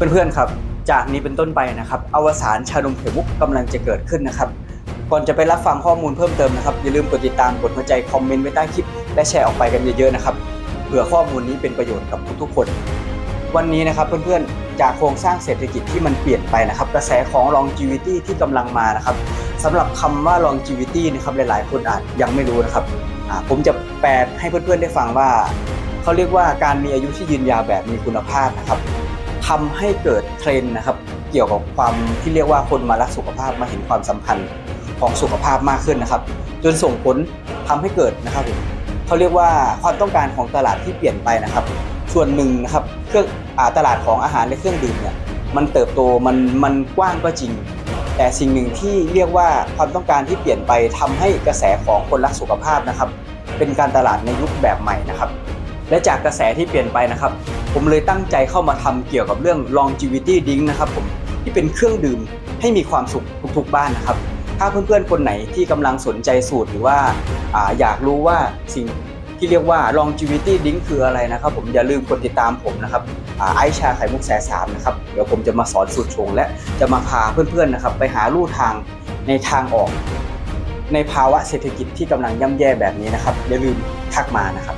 เพื่อนๆครับ จากนี้เป็นต้นไปนะครับอวสานชานมไข่มุกกำลังจะเกิดขึ้นนะครับ ก่อนจะไปรับฟังข้อมูลเพิ่มเติมนะครับอย่าลืมกดติดตามกดหัวใจคอมเมนต์ไว้ใต้คลิป และแชร์ออกไปกันเยอะๆนะครับเผื่อข้อมูลนี้เป็นประโยชน์กับทุกๆคน วันนี้นะครับเพื่อนๆจากโครงสร้างเศรษฐกิจที่มันเปลี่ยนไปนะครับ กระแสของ longevity ที่กำลังมานะครับสำหรับคำว่า longevity นะครับหลายๆ คนอาจยังไม่รู้นะครับผมจะแปลให้เพื่อนๆได้ฟังว่าเขาเรียกว่าการมีอายุที่ยืนยาวแบบมีคุณภาพนะครับ ทำให้เกิดเทรนด์นะครับ เกี่ยวกับความที่เรียกว่าคนมารักสุขภาพมาเห็นความสำคัญของสุขภาพมากขึ้นนะครับ จนส่งผลทำให้เกิดนะครับเขาเรียกว่าความต้องการของตลาดที่เปลี่ยนไปนะครับ ส่วนหนึ่งนะครับเครื่องอตลาดของอาหารและเครื่องดื่มเนี่ยมันเติบโตมันมันกว้างก็จริง แต่สิ่งหนึ่งที่เรียกว่าความต้องการที่เปลี่ยนไปทำให้กระแสของคนรักสุขภาพนะครับ เป็นการตลาดในยุคแบบใหม่นะครับ และจากกระแสที่เปลี่ยนไปนะครับ ผมเลยตั้งใจเข้ามาทำเกี่ยวกับเรื่อง longevity drink นะครับผมที่เป็นเครื่องดื่มให้มีความสุขทุกๆบ้านนะครับ ถ้าเพื่อนๆ คนไหนที่กำลังสนใจสูตรหรือว่าอาอยากรู้ว่าสิ่งที่เรียกว่า longevity drink คืออะไรนะครับ ผมอย่าลืมกดติดตามผมนะครับไอชาไข่มุกแสสามนะครับเดี๋ยวผมจะมาสอนสูตรชง และจะมาพาเพื่อนๆนะครับ ไปหาลู่ทางในทางออก ในภาวะเศรษฐกิจที่กำลังย่ำแย่แบบนี้นะครับอย่าลืมทักมานะครับ